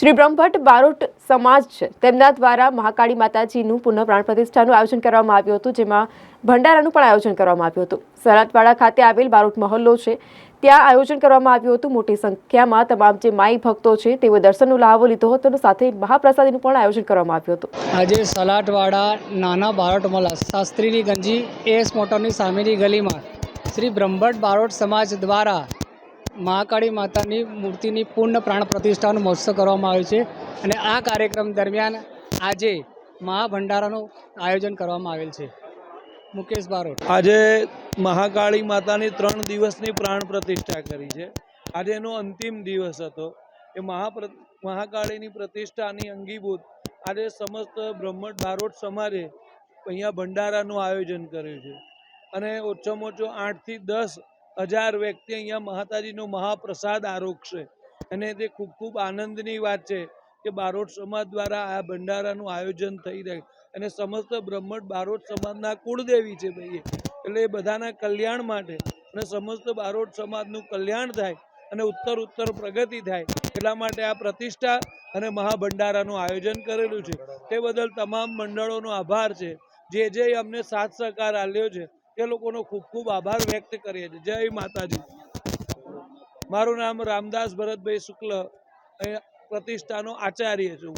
શ્રી બ્રહ્મભટ્ટ બારોટ સમાજ છે. તેમના દ્વારા મહાકાળી માતાજીનું પુનઃ પ્રાણ પ્રતિષ્ઠાનું આયોજન કરવામાં આવ્યું હતું, જેમાં ભંડારાનું પણ આયોજન કરવામાં આવ્યું હતું. સરહદવાડા ખાતે આવેલ બારોટ મહોલ્લો છે. ત્યાં આયોજન કરવામાં આવ્યું હતું. મોટી સંખ્યામાં તમામ જે માઈ ભક્તો છે તેઓ દર્શનનો લાભો લીધો હતો અને સાથે મહાપ્રસાદીનું પણ આયોજન કરવામાં આવ્યું હતું. આજે સલાટવાડા નાના બારોટમલા શાસ્ત્રીની ગંજી, એસ મોટરની સામેની ગલીમાં શ્રી બ્રહ્મભટ્ટ બારોટ સમાજ દ્વારા મહાકાળી માતાની મૂર્તિની પૂર્ણ પ્રાણ પ્રતિષ્ઠાનું મહોત્સવ કરવામાં આવ્યો છે અને આ કાર્યક્રમ દરમિયાન આજે મહાભંડારાનું આયોજન કરવામાં આવેલ છે. મુકેશ બારોટ. આજે મહાકાળી માતાની ત્રણ દિવસની પ્રાણ પ્રતિષ્ઠા કરી છે. આજે એનો અંતિમ દિવસ હતો. એ મહાપ્ર, મહાકાળીની પ્રતિષ્ઠાની અંગીભૂત આજે સમસ્ત બ્રહ્મટ બારોટ સમાજે અહીંયા ભંડારાનું આયોજન કર્યું છે. અને ઓછામાં ઓછો આઠથી દસ હજાર વ્યક્તિ અહીંયા માતાજીનો મહાપ્રસાદ આરોગશે. અને તે ખૂબ ખૂબ આનંદની વાત છે કે બારોટ સમાજ દ્વારા આ ભંડારાનું આયોજન થઈ રહ્યું અને સમસ્ત બ્રહ્મટ બારોટ સમાજના કુળદેવી છે ભાઈ. એટલે એ બધાના કલ્યાણ માટે અને સમસ્ત બારોટ સમાજનું કલ્યાણ થાય અને ઉત્તર ઉત્તર પ્રગતિ થાય એટલા માટે આ પ્રતિષ્ઠા અને મહાભંડારાનું આયોજન કરેલું છે. તે બદલ તમામ મંડળોનો આભાર છે. જે જે અમને સાથ સહકાર આપ્યો છે તે લોકોનો ખૂબ ખૂબ આભાર વ્યક્ત કરીએ છીએ. જય માતાજી. મારું નામ રામદાસ ભરતભાઈ શુક્લ. પ્રતિષ્ઠાનો આચાર્ય છું.